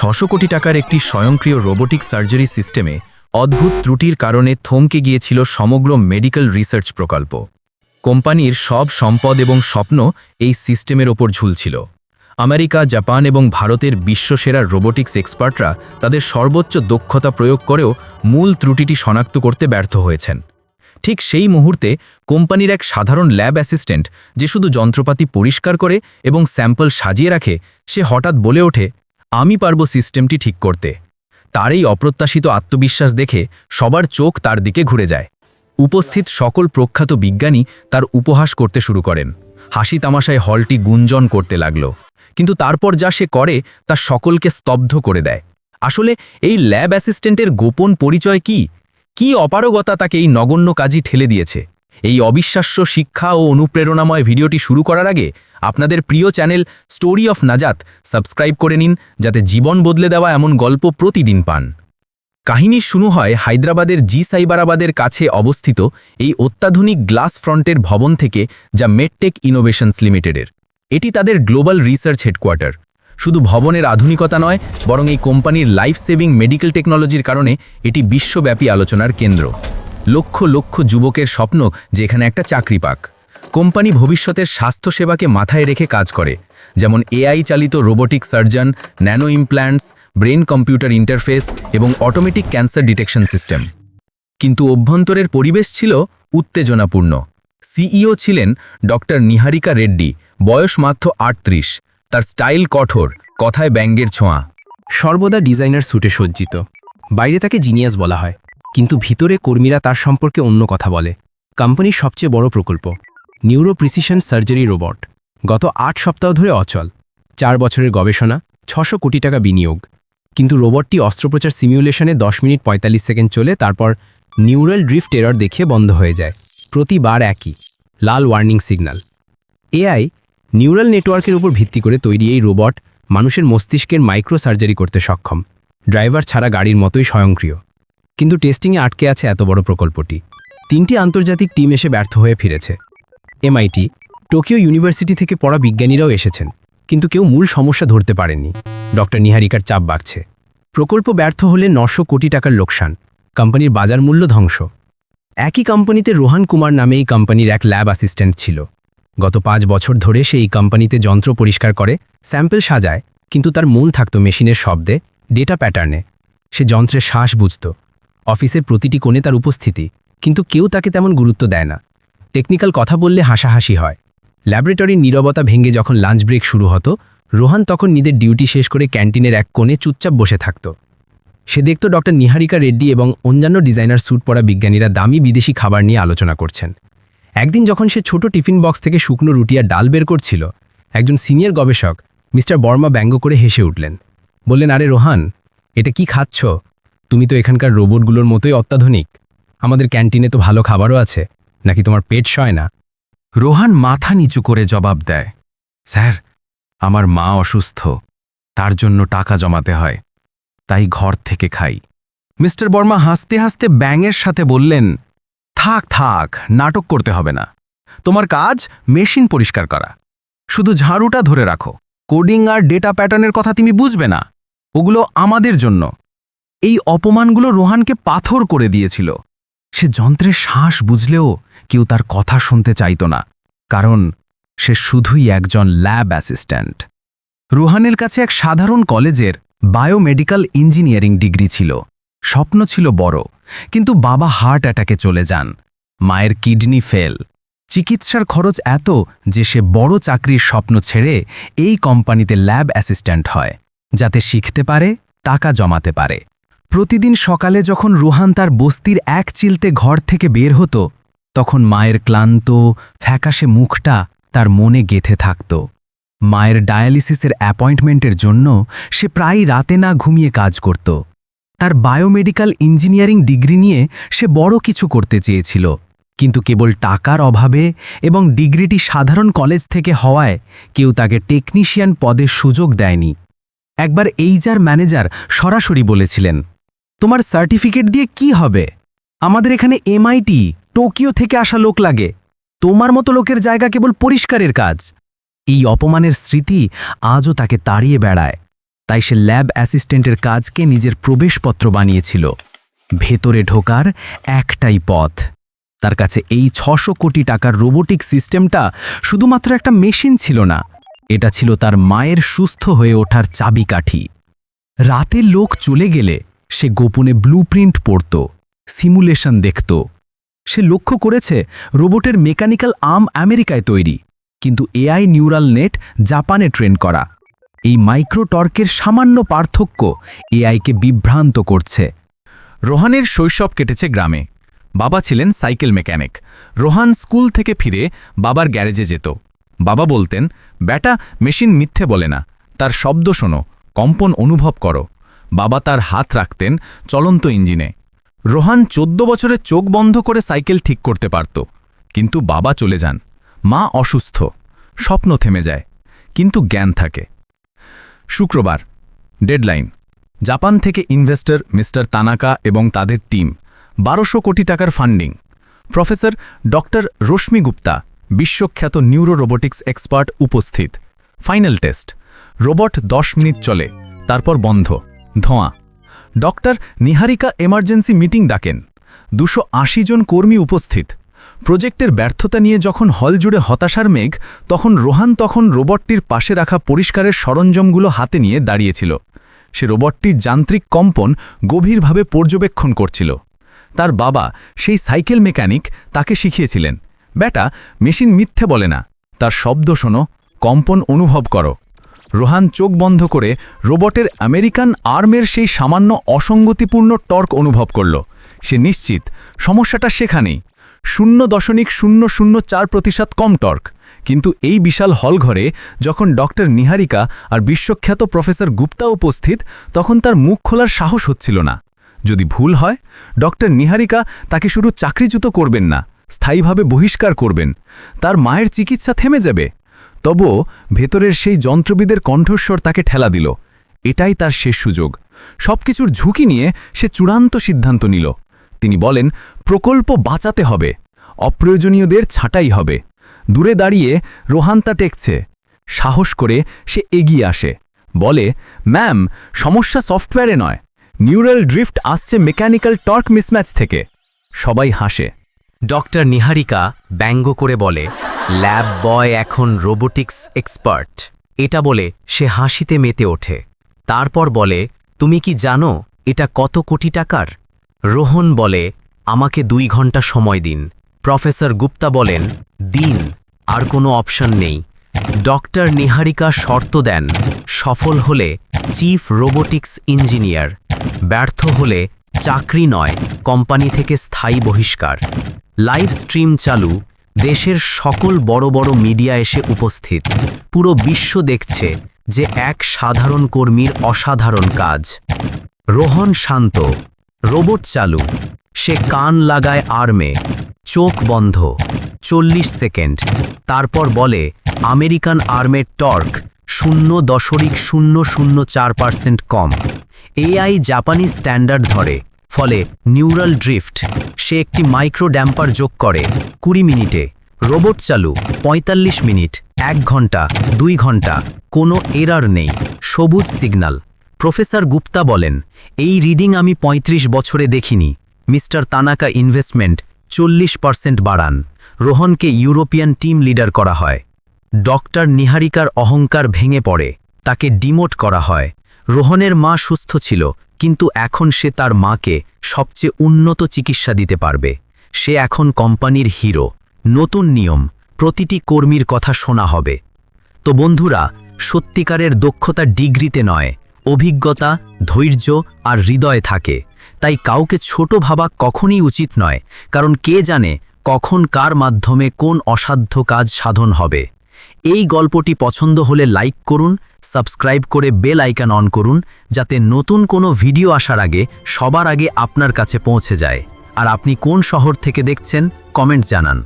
ছশো কোটি টাকার একটি স্বয়ংক্রিয় রোবোটিক সার্জারি সিস্টেমে অদ্ভুত ত্রুটির কারণে থমকে গিয়েছিল সমগ্র মেডিকেল রিসার্চ প্রকল্প। কোম্পানির সব সম্পদ এবং স্বপ্ন এই সিস্টেমের ওপর ঝুলছিল। আমেরিকা, জাপান এবং ভারতের বিশ্বসেরা রোবোটিক্স এক্সপার্টরা তাদের সর্বোচ্চ দক্ষতা প্রয়োগ করেও মূল ত্রুটিটি শনাক্ত করতে ব্যর্থ হয়েছেন। ঠিক সেই মুহূর্তে কোম্পানির এক সাধারণ ল্যাব অ্যাসিস্ট্যান্ট, যে শুধু যন্ত্রপাতি পরিষ্কার করে এবং স্যাম্পল সাজিয়ে রাখে, সে হঠাৎ বলে ওঠে আমি পারব সিস্টেমটি ঠিক করতে। তার এই অপ্রত্যাশিত আত্মবিশ্বাস দেখে সবার চোখ তার দিকে ঘুরে যায়। উপস্থিত সকল প্রখ্যাত বিজ্ঞানী তার উপহাস করতে শুরু করেন। হাসি তামাশায় হলটি গুঞ্জন করতে লাগল। কিন্তু তারপর যা সে করে, তা সকলকে স্তব্ধ করে দেয়। আসলে এই ল্যাব অ্যাসিস্ট্যান্টের গোপন পরিচয় কি? কি অপারগতা তাকে এই নগণ্য কাজই ঠেলে দিয়েছে? এই অবিশ্বাস্য শিক্ষা ও অনুপ্রেরণাময় ভিডিওটি শুরু করার আগে আপনাদের প্রিয় channel story of Najat subscribe করে নিন যাতে জীবন বদলে দেওয়া এমন গল্প প্রতিদিন পান। কাহিনী শুরু হয় হায়দ্রাবাদের জি সাইবারাবাদের কাছে অবস্থিত এই অত্যাধুনিক গ্লাস ফ্রন্টের ভবন থেকে যা মেডটেক ইনোভেশনস লিমিটেডের। এটি তাদের গ্লোবাল রিসার্চ হেডকোয়ার্টার। শুধু ভবনের আধুনিকতা নয়, বরং এই কোম্পানির লাইফ সেভিং মেডিকেল টেকনোলজির কারণে এটি বিশ্বব্যাপী আলোচনার কেন্দ্র। লক্ষ লক্ষ যুবকের স্বপ্ন যে এখানে একটা চাকরি পাক। কোম্পানি ভবিষ্যতের স্বাস্থ্যসেবাকে মাথায় রেখে কাজ করে, যেমন এআই চালিত robotic surgeon, nano implants, brain computer interface এবং অটোমেটিক ক্যান্সার ডিটেকশন সিস্টেম। কিন্তু অভ্যন্তরের পরিবেশ ছিল উত্তেজনাপূর্ণ। সিইও ছিলেন ডক্টর নিহারিকা রেড্ডি, বয়স মাত্র আটত্রিশ, তার স্টাইল কঠোর, কথায় ব্যঙ্গের ছোঁয়া। সর্বদা ডিজাইনার স্যুটে সজ্জিত। বাইরে তাকে জিনিয়াস বলা হয়। কিন্তু ভিতরে কর্মীরা তার সম্পর্কে অন্য কথা বলে। কোম্পানির সবচেয়ে বড় প্রকল্প নিউরো প্রিসিশন সার্জারি রোবট গত আট সপ্তাহ ধরে অচল। চার বছরের গবেষণা, ছশো কোটি টাকা বিনিয়োগ। কিন্তু রোবটটি অস্ত্রোপচার সিমিউলেশনে দশ মিনিট পঁয়তাল্লিশ সেকেন্ড চলে তারপর নিউরাল ড্রিফট এরর দেখিয়ে বন্ধ হয়ে যায়। প্রতিবার একই, লাল ওয়ার্নিং সিগন্যাল। এআই, নিউরাল নেটওয়ার্কের উপর ভিত্তি করে তৈরি এই রোবট মানুষের মস্তিষ্কের মাইক্রো সার্জারি করতে সক্ষম। ড্রাইভার ছাড়া গাড়ির মতোই স্বয়ংক্রিয়। কিন্তু টেস্টিংয়ে আটকে আছে এত বড় প্রকল্পটি। তিনটি আন্তর্জাতিক টিম এসে ব্যর্থ হয়ে ফিরেছে। এমআইটি, টোকিও ইউনিভার্সিটি থেকে পড়া বিজ্ঞানীরাও এসেছেন, কিন্তু কেউ মূল সমস্যা ধরতে পারেননি। ডক্টর নিহারিকার চাপ বাড়ছে। প্রকল্প ব্যর্থ হলে নশো কোটি টাকার লোকসান, কোম্পানির বাজার মূল্য ধ্বংস। একই কোম্পানিতে রোহান কুমার নামে এই কোম্পানির এক ল্যাব অ্যাসিস্ট্যান্ট ছিল। গত পাঁচ বছর ধরে সে এই কোম্পানিতে যন্ত্র পরিষ্কার করে, স্যাম্পেল সাজায়, কিন্তু তার মূল থাকত মেশিনের শব্দে, ডেটা প্যাটার্নে। সে যন্ত্রের শ্বাস বুঝত। অফিসের প্রতিটি কোণে তার উপস্থিতি, কিন্তু কেউ তাকে তেমন গুরুত্ব দেয় না। টেকনিক্যাল কথা বললে হাসাহাসি হয়। ল্যাবরেটরির নীরবতা ভেঙে যখন লাঞ্চ ব্রেক শুরু হতো, রোহান তখন নিজের ডিউটি শেষ করে ক্যান্টিনের এক কোণে চুপচাপ বসে থাকত। সে দেখত ডক্টর নিহারিকা রেড্ডি এবং অন্যান্য ডিজাইনার স্যুট পরা বিজ্ঞানীরা দামি বিদেশি খাবার নিয়ে আলোচনা করছেন। একদিন যখন সে ছোট টিফিন বক্স থেকে শুকনো রুটি আর ডাল বের করছিল, একজন সিনিয়র গবেষক মিস্টার বর্মা ব্যঙ্গ করে হেসে উঠলেন। বললেন, আরে রোহান, এটা কি খাচ্ছ? তুমি তো এখানকার রোবটগুলোর মতোই অত্যাধুনিক। আমাদের ক্যান্টিনে তো ভালো খাবারও আছে। নাকি তোমার পেট সয় না? রোহান মাথা নিচু করে জবাব দেয়, স্যার, আমার মা অসুস্থ। তার জন্য টাকা জমাতে হয়। তাই ঘর থেকে খাই। মিস্টার বর্মা হাসতে হাসতে ব্যাঙের সাথে বললেন, থাক থাক, নাটক করতে হবে না। তোমার কাজ মেশিন পরিষ্কার করা। শুধু ঝাড়ুটা ধরে রাখো। কোডিং আর ডেটা প্যাটার্নের কথা তুমি বুঝবে না। ওগুলো আমাদের জন্য। এই অপমানগুলো রোহানকে পাথর করে দিয়েছিল। সে যন্ত্রের শ্বাস বুঝলেও কেউ তার কথা শুনতে চাইত না, কারণ সে শুধুই একজন ল্যাব অ্যাসিস্ট্যান্ট। রুহানের কাছে এক সাধারণ কলেজের বায়োমেডিক্যাল ইঞ্জিনিয়ারিং ডিগ্রি ছিল। স্বপ্ন ছিল বড়, কিন্তু বাবা হার্ট অ্যাটাকে চলে যান। মায়ের কিডনি ফেল। চিকিৎসার খরচ এত যে সে বড় চাকরির স্বপ্ন ছেড়ে এই কোম্পানিতে ল্যাব অ্যাসিস্ট্যান্ট হয়, যাতে শিখতে পারে, টাকা জমাতে পারে। প্রতিদিন সকালে যখন রুহান তার বস্তির এক চিলতে ঘর থেকে বের হতো, তখন মায়ের ক্লান্ত, ফ্যাকাশে মুখটা তার মনে গেথে থাকত। মায়ের ডায়ালিসিসের অ্যাপয়েন্টমেন্টের জন্য সে প্রায় রাতে না ঘুমিয়ে কাজ করত। তার বায়োমেডিক্যাল ইঞ্জিনিয়ারিং ডিগ্রি নিয়ে সে বড় কিছু করতে চেয়েছিল, কিন্তু কেবল টাকার অভাবে এবং ডিগ্রিটি সাধারণ কলেজ থেকে হওয়ায় কেউ তাকে টেকনিশিয়ান পদের সুযোগ দেয়নি। একবার এইজার ম্যানেজার সরাসরি বলেছিলেন তোমার সার্টিফিকেট দিয়ে কি হবে? আমাদের এখানে এমআইটি টোকিও থেকে আসা লোক লাগে। তোমার মতো লোকের জায়গা কেবল পরিষ্কারের কাজ। এই অপমানের স্মৃতি আজও তাকে তাড়িয়ে বেড়ায়। তাই সে ল্যাব অ্যাসিস্ট্যান্টের কাজকে নিজের প্রবেশপত্র বানিয়েছিল। ভেতরে ঢোকার একটাই পথ। তার কাছে এই ছশো কোটি টাকার রোবোটিক সিস্টেমটা শুধুমাত্র একটা মেশিন ছিল না, এটা ছিল তার মায়ের সুস্থ হয়ে ওঠার চাবিকাঠি। রাতে লোক চলে গেলে সে গোপনে ব্লুপ্রিন্ট পড়ত, সিমুলেশন দেখত। সে লক্ষ্য করেছে রোবটের মেকানিক্যাল আর্ম আমেরিকায় তৈরি, কিন্তু এআই নিউরাল নেট জাপানে ট্রেন করা। এই মাইক্রোটর্কের সামান্য পার্থক্য এআইকে বিভ্রান্ত করছে। রোহানের শৈশব কেটেছে গ্রামে। বাবা ছিলেন সাইকেল মেকানিক। রোহান স্কুল থেকে ফিরে বাবার গ্যারেজে যেত। বাবা বলতেন, ব্যাটা, মেশিন মিথ্যে বলে না। তার শব্দ শোনো, কম্পন অনুভব করো। বাবা তার হাত রাখতেন চলন্ত ইঞ্জিনে। রোহান চোদ্দ বছরে চোখ বন্ধ করে সাইকেল ঠিক করতে পারত। কিন্তু বাবা চলে যান। মা অসুস্থ। স্বপ্ন থেমে যায়। কিন্তু জ্ঞান থাকে। শুক্রবার, ডেডলাইন। জাপান থেকে ইনভেস্টর মিস্টার তানাকা এবং তাদের টিম, বারোশো কোটি টাকার funding. Professor doctor Rashmi Gupta, বিশ্বখ্যাত নিউরো রোবোটিক্স এক্সপার্ট, উপস্থিত। Final test. রোবট দশ মিনিট চলে, তারপর বন্ধ। ধোঁয়া। ডক্টর নিহারিকা এমার্জেন্সি মিটিং ডাকেন। দুশো জন কর্মী উপস্থিত। প্রজেক্টের ব্যর্থতা নিয়ে যখন হল জুড়ে হতাশার মেঘ, তখন রোহান তখন রোবটটির পাশে রাখা পরিষ্কারের সরঞ্জামগুলো হাতে নিয়ে দাঁড়িয়েছিল। সে রোবটটির যান্ত্রিক কম্পন গভীরভাবে পর্যবেক্ষণ করছিল। তার বাবা, সেই সাইকেল মেকানিক, তাকে শিখিয়েছিলেন বেটা মেশিন মিথ্যে বলে না। তার শব্দ শোনো, কম্পন অনুভব করো। রোহান চোখ বন্ধ করে রোবটের আমেরিকান আর্মের সেই সামান্য অসঙ্গতিপূর্ণ টর্ক অনুভব করল। সে নিশ্চিত, সমস্যাটা সেখানেই। শূন্য দশমিক শূন্য শূন্য চার প্রতিশত কম টর্ক। কিন্তু এই বিশাল হলঘরে যখন ডক্টর নিহারিকা আর বিশ্বখ্যাত প্রফেসর গুপ্তা উপস্থিত, তখন তার মুখ খোলার সাহস হচ্ছিল না। যদি ভুল হয়, ডক্টর নিহারিকা তাকে শুধু চাকরিচ্যুত করবেন না, স্থায়ীভাবে বহিষ্কার করবেন। তার মায়ের চিকিৎসা থেমে যাবে। তবুও ভেতরের সেই যন্ত্রবিদের কণ্ঠস্বর তাকে ঠেলা দিল। এটাই তার শেষ সুযোগ। সবকিছুর ঝুঁকি নিয়ে সে চূড়ান্ত সিদ্ধান্ত নিল। তিনি বলেন, প্রকল্প বাঁচাতে হবে। অপ্রয়োজনীয়দের ছাঁটাই হবে। দূরে দাঁড়িয়ে রোহান্তা টেকছে। সাহস করে সে এগিয়ে আসে। বলে, ম্যাম, সমস্যা সফটওয়্যারে নয়। নিউরাল ড্রিফট আসছে মেকানিক্যাল টর্ক মিসম্যাচ থেকে। সবাই হাসে। ডক্টর নিহারিকা ব্যঙ্গ করে বলে, ল্যাব বয় এখন রোবোটিক্স এক্সপার্ট। এটা বলে সে হাসিতে মেতে ওঠে। তারপর বলে, তুমি কি জানো এটা কত কোটি টাকার? রোহন বলে, আমাকে দুই ঘণ্টা সময় দিন। প্রফেসর গুপ্তা বলেন, দিন, আর কোনো অপশন নেই। ডক্টর নিহারিকা শর্ত দেন, সফল হলে চিফ রোবোটিক্স ইঞ্জিনিয়ার, ব্যর্থ হলে চাকরি নয়, কোম্পানি থেকে স্থায়ী বহিষ্কার। লাইভ স্ট্রিম চালু দেশের সকল বড় বড় মিডিয়া এসে উপস্থিত। পুরো বিশ্ব দেখছে যে এক সাধারণ কর্মীর অসাধারণ কাজ। রোহন শান্ত, রোবট চালু। সে কান লাগায় আর্মে, চোখ বন্ধ, চল্লিশ সেকেন্ড। তারপর বলে, আমেরিকান আর্মের টর্ক শূন্য দশমিক শূন্য শূন্য চার পার্সেন্ট কম। এআই জাপানি স্ট্যান্ডার্ড ধরে। ফলে নিউরাল ড্রিফট, সে একটি মাইক্রো ড্যাম্পার যোগ করে কুড়ি মিনিটে। রোবট চালু ৪৫ মিনিট, এক ঘণ্টা, দুই ঘণ্টা, কোনো এরার নেই, সবুজ সিগন্যাল প্রফেসর গুপ্তা বলেন, এই রিডিং আমি ৩৫ বছরে দেখিনি। মিস্টার তানাকা ইনভেস্টমেন্ট চল্লিশ পার্সেন্ট বাড়ান। রোহনকে ইউরোপিয়ান টিম লিডার করা হয়। ডক্টর নিহারিকার অহংকার ভেঙে পড়ে, তাকে ডিমোট করা হয়। রোহনের মা সুস্থ ছিল কিন্তু এখন সে তার মাকে সবচেয়ে উন্নত চিকিৎসা দিতে পারবে। সে এখন কোম্পানির হিরো। নতুন নিয়ম। প্রতিটি কর্মীর কথা শোনা হবে। তো বন্ধুরা, সত্যিকারের দক্ষতা ডিগ্রিতে নয়, অভিজ্ঞতা, ধৈর্য আর হৃদয় থাকে। তাই কাউকে ছোট ভাবা কখনই উচিত নয়, কারণ কে জানে কখন কার মাধ্যমে কোন অসাধ্য কাজ সাধন হবে। এই গল্পটি পছন্দ হলে লাইক করুন, সাবস্ক্রাইব করে বেল আইকন অন করুন, যাতে নতুন কোনো ভিডিও আসার আগে সবার আগে আপনার কাছে পৌঁছে যায়। আর আপনি কোন শহর থেকে দেখছেন, কমেন্ট জানান।